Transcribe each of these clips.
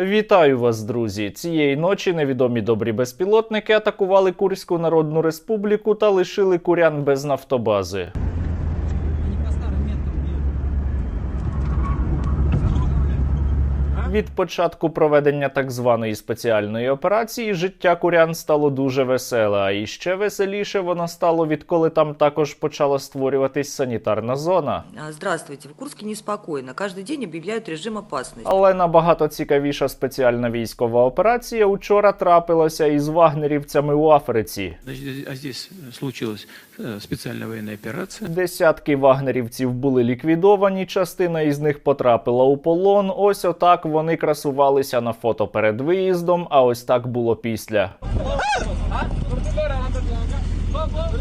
Вітаю вас, друзі! Цієї ночі невідомі добрі безпілотники атакували Курську Народну Республіку та лишили курян без нафтобази. Від початку проведення так званої спеціальної операції життя курян стало дуже веселе, а іще веселіше воно стало, відколи там також почала створюватись санітарна зона. А, Здравствуйте. В Курске неспокойно. Каждый день объявляют режим опасности. Але набагато цікавіша спеціальна військова операція учора трапилася із вагнерівцями у Африці. Значит, а здесь случилась э, специальная военная операция. Десятки вагнерівців були ліквідовані, частина із них потрапила у полон. Ось отак вони красувалися на фото перед виїздом, а ось так було після.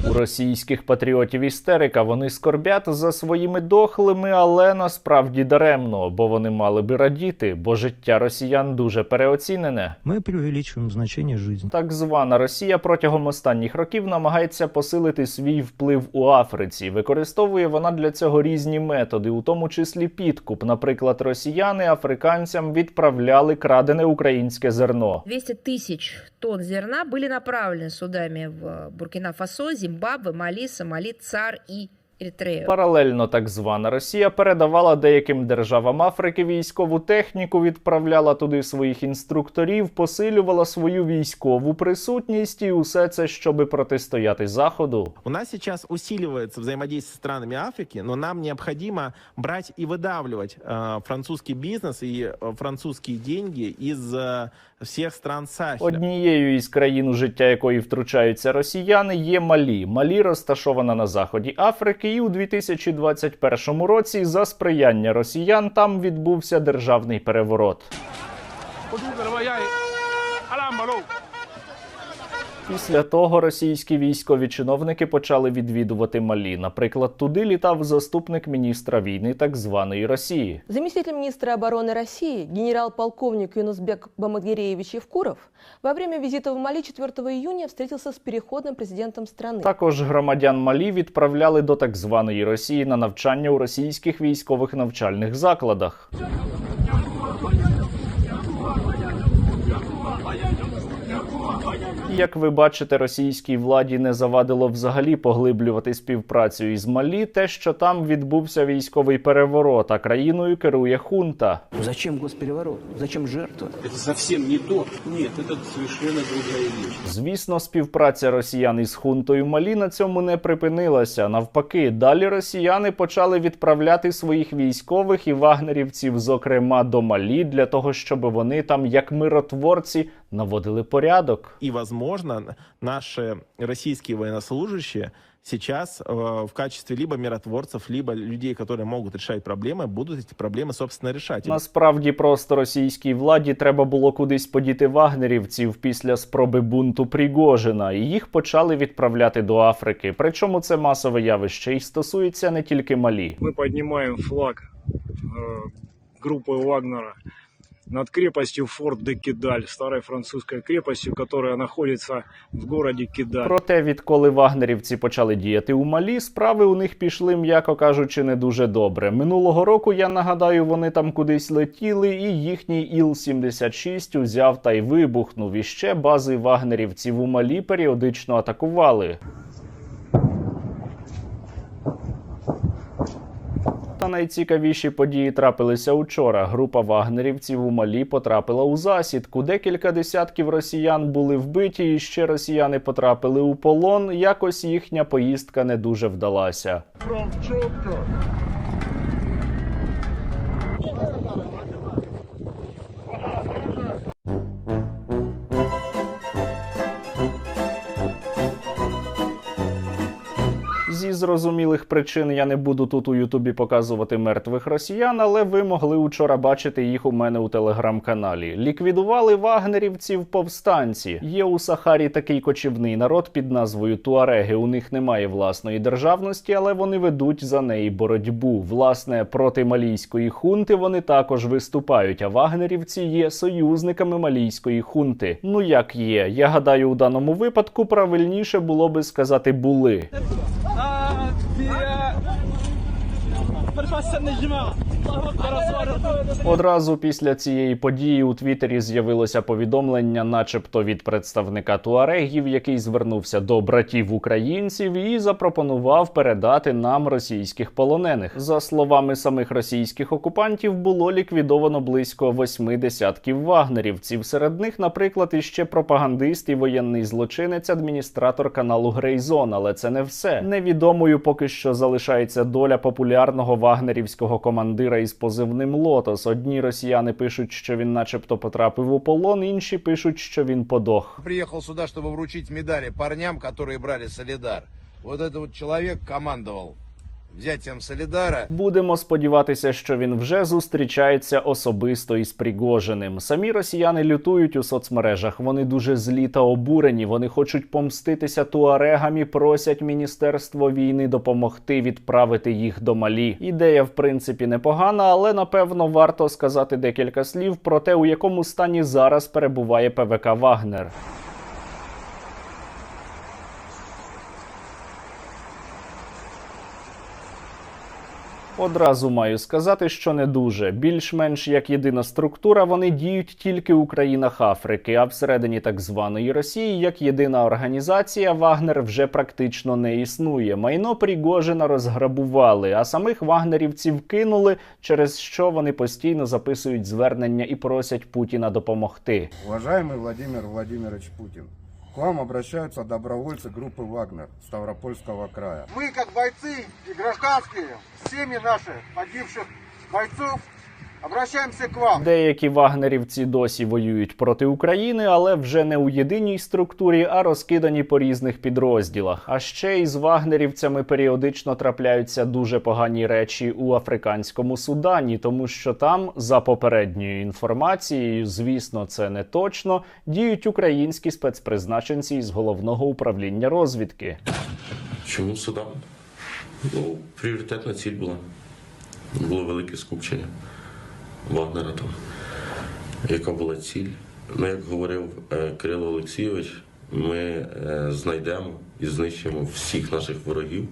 У російських патріотів істерика вони скорбять за своїми дохлими, але насправді даремно, бо вони мали би радіти, бо життя росіян дуже переоцінене. Мы преувеличиваем значение жизни. Так звана Росія протягом останніх років намагається посилити свій вплив у Африці. Використовує вона для цього різні методи, у тому числі підкуп. Наприклад, росіяни африканцям відправляли крадене українське зерно. 200 тысяч тонн зерна были направлены судами в Буркина-Фасо, Зимбабве, Мали, Сомали, ЦАР и Эритрею. Паралельно так звана Росія передавала деяким державам Африки військову техніку, відправляла туди своїх інструкторів, посилювала свою військову присутність і усе це, щоби протистояти заходу. У нас сейчас усиливается взаимодействие с странами Африки, но нам необходимо брать и выдавливать э, французский бизнес и э, французские деньги из э, всех стран Сахі. Однією із країн, у життя якої втручаються росіяни, є Малі. Малі розташована на заході Африки, і у 2021 році за сприяння росіян там відбувся державний переворот. Після того російські військові чиновники почали відвідувати Малі. Наприклад, туди літав заступник міністра війни так званої Росії. Заместитель министра обороны России генерал-полковник Юнусбек Бамадгиреевич Евкуров во время визита в Мали 4 июня встретился с переходным президентом страны. Також громадян Малі відправляли до так званої Росії на навчання у російських військових навчальних закладах. Як ви бачите, російській владі не завадило взагалі поглиблювати співпрацю із Малі, те, що там відбувся військовий переворот, а країною керує хунта. Зачем госпереворот? Зачем жертва? Это совсем не то. Нет, это совершенно другая вещь. Звісно, співпраця росіян із хунтою Малі на цьому не припинилася. Навпаки, далі росіяни почали відправляти своїх військових і вагнерівців, зокрема до Малі, для того, щоб вони там, як миротворці, наводили порядок. И, возможно, наши российские военнослужащие сейчас э, в качестве либо миротворцев, либо людей, которые могут решать проблемы, будут эти проблемы, собственно, решать. Насправді просто російській владі треба було кудись подіти вагнерівців після спроби бунту Пригожина, і їх почали відправляти до Африки. Причому це масове явище і стосується не тільки Малі. мы поднимаем флаг э, группы Вагнера над крепостью Форт де Кидаль, старой французской крепостью, которая находится в городе Кидаль. Проте, відколи вагнерівці почали діяти у Малі, справи у них пішли, м'яко кажучи, не дуже добре. Минулого року, я нагадаю, вони там кудись летіли, і їхній Іл-76 узяв та й вибухнув. І ще бази вагнерівців у Малі періодично атакували. Найцікавіші події трапилися учора. Група вагнерівців у Малі потрапила у засідку. Декілька десятків росіян були вбиті, і ще росіяни потрапили у полон. Якось їхня поїздка не дуже вдалася. Зі зрозумілих причин я не буду тут у Ютубі показувати мертвих росіян, але ви могли учора бачити їх у мене у телеграм-каналі. Ліквідували вагнерівців повстанці. Є у Сахарі такий кочівний народ під назвою Туареги. У них немає власної державності, але вони ведуть за неї боротьбу. Власне, проти малійської хунти вони також виступають. А вагнерівці є союзниками малійської хунти. Ну як є? Я гадаю, у даному випадку правильніше було би сказати були. Одразу після цієї події у Твіттері з'явилося повідомлення, начебто від представника туарегів, який звернувся до братів українців і запропонував передати нам російських полонених. За словами самих російських окупантів, було ліквідовано близько восьми десятків вагнерівців. Серед них, наприклад, іще пропагандист і воєнний злочинець, адміністратор каналу Грейзон. Але це не все. Невідомою поки що залишається доля популярного вагнерівського командира із позивним Лотос. Одні росіяни пишуть, що він, начебто, потрапив у полон, інші пишуть, що він подох. Приехал сюда, чтобы вручить медали парням, которые брали Солидар. Вот этот вот человек командовал взятием Солидара. Будемо сподіватися, що він вже зустрічається особисто із Пригожиним. Самі росіяни лютують у соцмережах. Вони дуже злі та обурені. Вони хочуть помститися туарегам і просять міністерство війни допомогти відправити їх до Малі. Ідея, в принципі, непогана, але напевно варто сказати декілька слів про те, у якому стані зараз перебуває ПВК Вагнер. Одразу маю сказати, що не дуже. Більш-менш як єдина структура, вони діють тільки у країнах Африки, а всередині так званої Росії, як єдина організація, Вагнер вже практично не існує. Майно Пригожина розграбували, а самих вагнерівців кинули, через що вони постійно записують звернення і просять Путіна допомогти. Уважаемый Владимир Владимирович Путин, к вам обращаются добровольцы группы «Вагнер» Ставропольского края. Мы, как бойцы и гражданские, семьи наши погибших бойцов, обращаемся к вам. Деякі вагнерівці досі воюють проти України, але вже не у єдиній структурі, а розкидані по різних підрозділах. А ще із вагнерівцями періодично трапляються дуже погані речі у африканському Судані, тому що там, за попередньою інформацією, звісно, це не точно, діють українські спецпризначенці із головного управління розвідки. Чому Судан? Ну, пріоритетна ціль була. Було велике скупчення Вагнера там. Яка була ціль? Ну, як говорив е, Кирило Олексійович, ми е, знайдемо і знищимо всіх наших ворогів,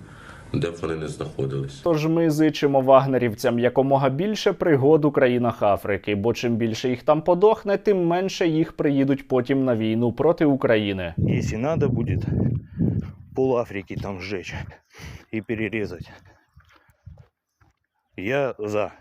де б вони не знаходились. Тож ми зичимо вагнерівцям якомога більше пригод у країнах Африки, бо чим більше їх там подохне, тим менше їх приїдуть потім на війну проти України. Если надо будет, пол Африки там сжечь и перерезать. Я за.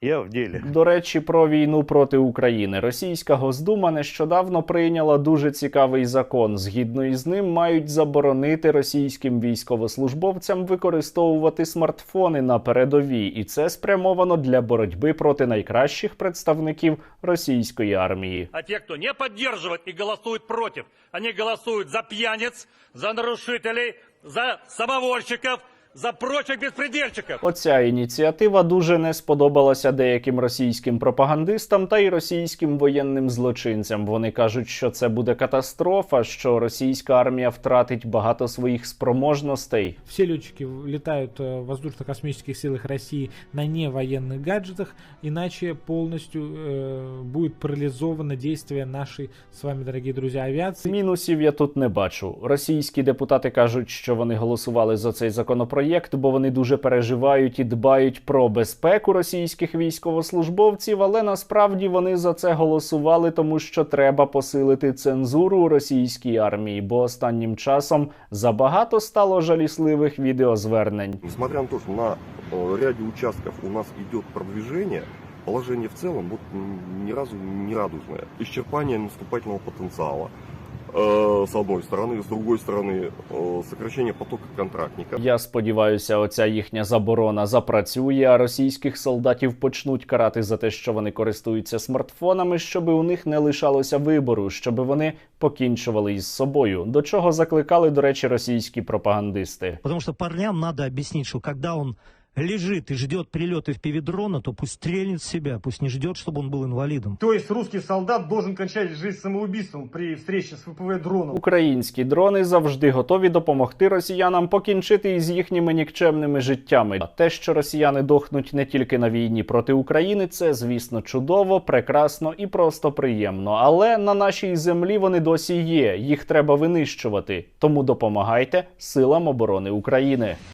Я в деле. До речі, про війну проти України. Російська Госдума нещодавно прийняла дуже цікавий закон. Згідно із ним мають заборонити російським військовослужбовцям використовувати смартфони на передовій, і це спрямовано для боротьби проти найкращих представників російської армії. А те, кто не поддерживает и голосует против, они голосуют за пьяниц, за нарушителей, за самовольщиков, за прочих беспредельщиков. Оця ініціатива дуже не сподобалася деяким російським пропагандистам та й російським воєнним злочинцям. Вони кажуть, що це буде катастрофа, що російська армія втратить багато своїх спроможностей. Все летчики летают э, в воздушно-космических силах России на невоенных гаджетах, иначе полностью э, будет парализовано действие нашей с вами, дорогие друзья, авиации. Мінусів я тут не бачу. Російські депутати кажуть, що вони голосували за цей законопроєкт, бо вони дуже переживають і дбають про безпеку російських військовослужбовців, але насправді вони за це голосували, тому що треба посилити цензуру у російській армії, бо останнім часом забагато стало жалісливих відеозвернень. Несмотря на то, что на э, ряде у нас идет продвижение, положение в целом вот ни разу не радужное. Исчерпание наступательного потенциала. э, С одной стороны, с другой стороны, э, сокращение потока контрактников. Я сподіваюся, оця їхня заборона запрацює, а російських солдатів почнуть карати за те, що вони користуються смартфонами, щоби у них не лишалося вибору, щоби вони покінчували із собою. До чого закликали, до речі, російські пропагандисти. Потому что парням надо объяснить, что когда он лежит и ждет прилеты в пивидрона, то пусть стрельнет в себя, пусть не ждет, чтобы он был инвалидом. То есть русский солдат должен кончать жизнь самоубийством при встрече с ВПВ дроном. Українські дрони завжди готові допомогти росіянам покінчити із їхніми нікчемними життями. А те, що росіяни дохнуть не тільки на війні проти України, це звісно чудово, прекрасно і просто приємно. Але на нашій землі вони досі є. Їх треба винищувати. Тому допомагайте силам оборони України.